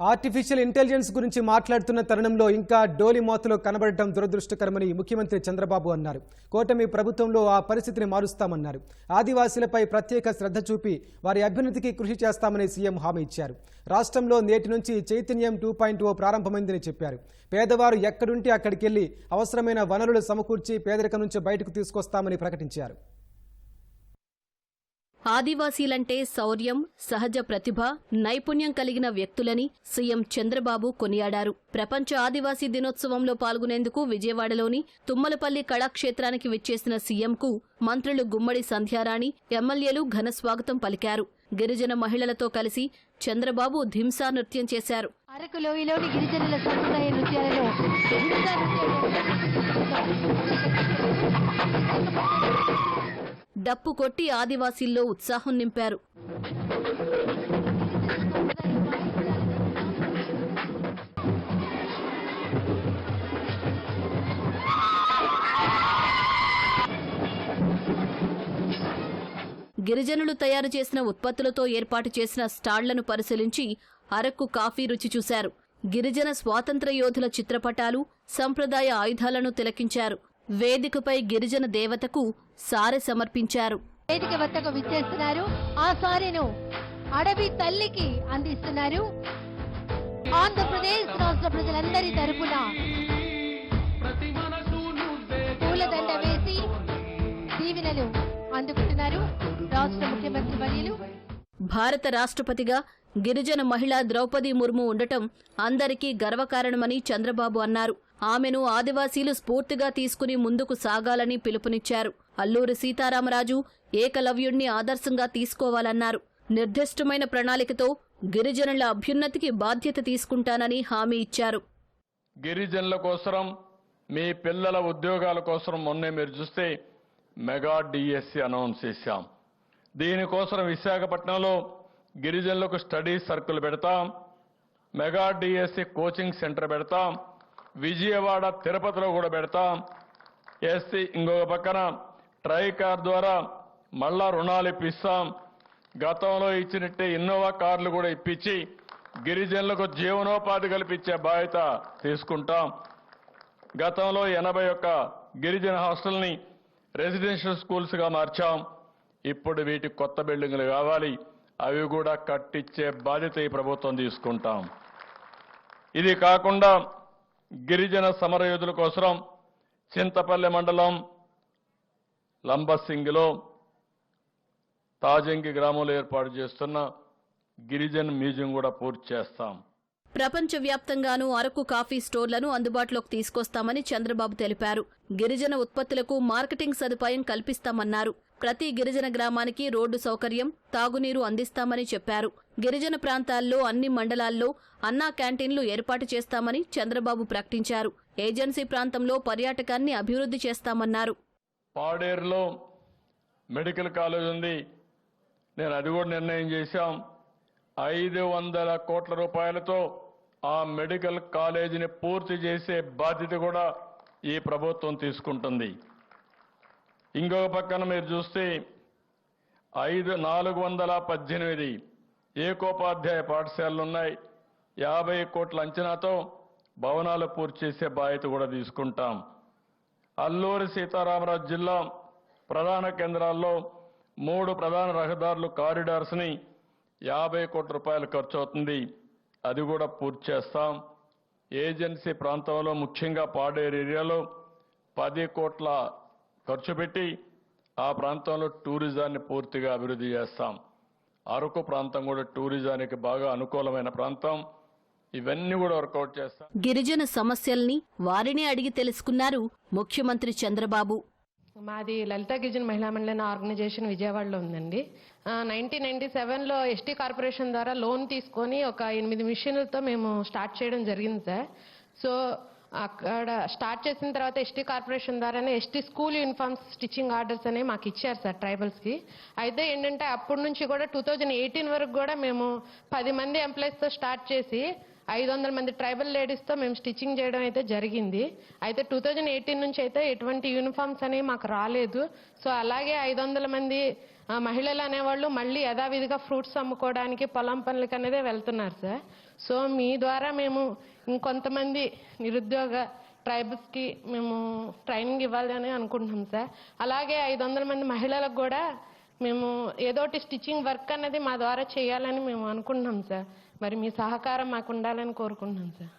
Artificial intelligence గురించి మాట్లాడుతున్న తరుణంలో ఇంకా డోలి మోతలో కనబడటం దురదృష్టకరమని ముఖ్యమంత్రి చంద్రబాబు అన్నారు. కూటమి ప్రభుత్వంలో ఆ పరిస్థితిని మారుస్తామన్నారు. ఆదివాసీలపై ప్రత్యేక శ్రద్ధ చూపి వారి అభ్యున్నతికి కృషి చేస్తామని సీఎం హామీ ఇచ్చారు. రాష్ట్రంలో నేటి నుంచి చైతన్యం టూ పాయింట్ ఓ ప్రారంభమైందని చెప్పారు. పేదవారు ఎక్కడుంటే అక్కడికెళ్ళి అవసరమైన వనరులు సమకూర్చి పేదరికం నుంచి బయటకు తీసుకొస్తామని ప్రకటించారు. ఆదివాసీలంటే శౌర్యం సహజ ప్రతిభ నైపుణ్యం కలిగిన వ్యక్తులని సీఎం చంద్రబాబు కొనియాడారు. ప్రపంచ ఆదివాసీ దినోత్సవంలో పాల్గొనేందుకు విజయవాడలోని తుమ్మలపల్లి కళాక్షేత్రానికి విచ్చేసిన సీఎంకు మంత్రులు గుమ్మడి సంధ్యారాణి ఎమ్మెల్యేలు ఘన స్వాగతం పలికారు. గిరిజన మహిళలతో కలిసి చంద్రబాబు ధింసా నృత్యం చేశారు. అరకు లోయలోని గిరిజనుల సంప్రదాయ నృత్యాలలో డప్పు కొట్టి ఆదివాసీల్లో ఉత్సాహం నింపారు. గిరిజనులు తయారు చేసిన ఉత్పత్తులతో ఏర్పాటు చేసిన స్టాళ్ళను పరిశీలించి అరకు కాఫీ రుచి చూశారు. గిరిజన స్వాతంత్ర యోధుల చిత్రపటాలు సంప్రదాయ ఆయుధాలను తిలకించారు. వేదికపై గిరిజన దేవతకు సారె సమర్పించారు. వేదిక వద్దకు విచ్చేస్తున్నారు. ఆ సారెను అడవి తల్లికి అందిస్తున్నారు. ఆంధ్రప్రదేశ్ రాష్ట్ర ప్రజలందరి తరపున పూలదండ వేసి దీవెనలు అందుకుంటున్నారు. రాష్ట్ర ముఖ్యమంత్రి వర్యులు. భారత రాష్ట్రపతిగా గిరిజన మహిళ ద్రౌపది ముర్ము ఉండటం అందరికీ గర్వకారణమని చంద్రబాబు అన్నారు. ఆమెను ఆదివాసీలు స్ఫూర్తిగా తీసుకుని ముందుకు సాగాలని పిలుపునిచ్చారు. అల్లూరి సీతారామరాజు ఏకలవ్యుణ్ణి ఆదర్శంగా తీసుకోవాలన్నారు. నిర్దిష్టమైన ప్రణాళికతో గిరిజనుల అభ్యున్నతికి బాధ్యత తీసుకుంటానని హామీ ఇచ్చారు. గిరిజనుల కోసరం మీ పిల్లల ఉద్యోగాల కోసం మొన్నే మీరు చూస్తే మెగా డిఎస్సి అనౌన్స్ చేశాం. దీనికోసం విశాఖపట్నంలో గిరిజనులకు స్టడీ సర్కిల్ పెడతాం మెగా డిఎస్సి కోచింగ్ సెంటర్ పెడతాం విజయవాడ తిరుపతిలో కూడా పెడతాం. ఎస్సీ ఇంకొక పక్కన ట్రైకార్ ద్వారా మళ్ళా రుణాలు ఇప్పిస్తాం. గతంలో ఇచ్చినట్టే ఇన్నోవా కార్లు కూడా ఇప్పించి గిరిజనులకు జీవనోపాధి కల్పించే బాధ్యత తీసుకుంటాం. గతంలో ఎనభై ఒక్క గిరిజన హాస్టల్ని రెసిడెన్షియల్ స్కూల్స్గా మార్చాం. ఇప్పుడు వీటి కొత్త బిల్డింగ్లు కావాలి. అవి కూడా కట్టించే బాధ్యత ఈ ప్రభుత్వం తీసుకుంటాం. ఇది కాకుండా గిరిజన సమరయోధుల కోసం చింతపల్లి మండలం లంబసింగిలో తాజంగి గ్రామంలో ఏర్పాటు చేస్తున్న గిరిజన్ మ్యూజియం కూడా పూర్తి చేస్తాం. ప్రపంచవ్యాప్తంగానూ అరకు కాఫీ స్టోర్లను అందుబాటులోకి తీసుకొస్తామని చంద్రబాబు తెలిపారు. గిరిజన ఉత్పత్తులకు మార్కెటింగ్ సదుపాయం కల్పిస్తామన్నారు. ప్రతి గిరిజన గ్రామానికి రోడ్డు సౌకర్యం తాగునీరు అందిస్తామని చెప్పారు. గిరిజన ప్రాంతాల్లో అన్ని మండలాల్లో అన్నా క్యాంటీన్లు ఏర్పాటు చేస్తామని చంద్రబాబు ప్రకటించారు. ఏజెన్సీ ప్రాంతంలో పర్యాటకాన్ని అభివృద్ధి చేస్తామన్నారు. పాడేరులో మెడికల్ కాలేజ్ ఉంది. నేను అది కూడా నిర్ణయం చేశాం. ఐదు వందల కోట్ల రూపాయలతో ఆ మెడికల్ కాలేజీని పూర్తి చేసే బాధ్యత కూడా ఈ ప్రభుత్వం తీసుకుంటుంది. ఇంకొక పక్కన మీరు చూస్తే ఐదు నాలుగు వందల పద్దెనిమిది ఏకోపాధ్యాయ పాఠశాలలు ఉన్నాయి యాభై కోట్ల అంచనాతో భవనాలు పూర్తి చేసే బాధ్యత కూడా తీసుకుంటాం. అల్లూరి సీతారామరాజు జిల్లా ప్రధాన కేంద్రాల్లో మూడు ప్రధాన రహదారులు కారిడార్స్ని యాభై కోట్ల రూపాయలు ఖర్చు అవుతుంది. అది కూడా పూర్తి చేస్తాం. ఏజెన్సీ ప్రాంతంలో ముఖ్యంగా పాడేరు ఏరియాలో పది కోట్ల ఖర్చు పెట్టి ఆ ప్రాంతంలో టూరిజాన్ని పూర్తిగా అభివృద్ధి చేస్తాం. అరకు ప్రాంతం కూడా టూరిజానికి బాగా అనుకూలమైన ప్రాంతం. ఇవన్నీ కూడా వర్కౌట్ చేస్తాం. గిరిజన సమస్యల్ని వారినే అడిగి తెలుసుకున్నారు ముఖ్యమంత్రి చంద్రబాబు. మాది లలిత గిరిజన మహిళా మండలి ఆర్గనైజేషన్ విజయవాడలో ఉందండి. నైన్టీన్ నైన్టీ సెవెన్లో ఎస్టీ కార్పొరేషన్ ద్వారా లోన్ తీసుకొని ఒక ఎనిమిది మిషన్లతో మేము స్టార్ట్ చేయడం జరిగింది సార్. సో అక్కడ స్టార్ట్ చేసిన తర్వాత ఎస్టీ కార్పొరేషన్ ద్వారానే ST school uniforms stitching orders అనేవి మాకు ఇచ్చారు సార్ ట్రైబల్స్కి. అయితే ఏంటంటే అప్పటి నుంచి కూడా టూ థౌజండ్ ఎయిటీన్ వరకు కూడా మేము పది మంది ఎంప్లాయీస్తో స్టార్ట్ చేసి ఐదు వందల మంది ట్రైబల్ లేడీస్తో మేము స్టిచ్చింగ్ చేయడం అయితే జరిగింది. అయితే టూ థౌజండ్ ఎయిటీన్ నుంచి అయితే ఎటువంటి యూనిఫామ్స్ అనేవి మాకు రాలేదు. సో అలాగే ఐదు వందల మంది మహిళలు అనేవాళ్ళు మళ్ళీ యథావిధిగా ఫ్రూట్స్ అమ్ముకోవడానికి పొలం పనులకి అనేది వెళ్తున్నారు సార్. సో మీ ద్వారా మేము ఇంకొంతమంది నిరుద్యోగ ట్రైబల్స్కి మేము ట్రైనింగ్ ఇవ్వాలి అని అనుకుంటున్నాం సార్. అలాగే ఐదు వందల మంది మహిళలకు కూడా మేము ఏదోటి స్టిచ్చింగ్ వర్క్ అనేది మా ద్వారా చేయాలని మేము అనుకుంటున్నాం సార్. మరి మీ సహకారం మాకు ఉండాలని కోరుకుంటున్నాను సార్.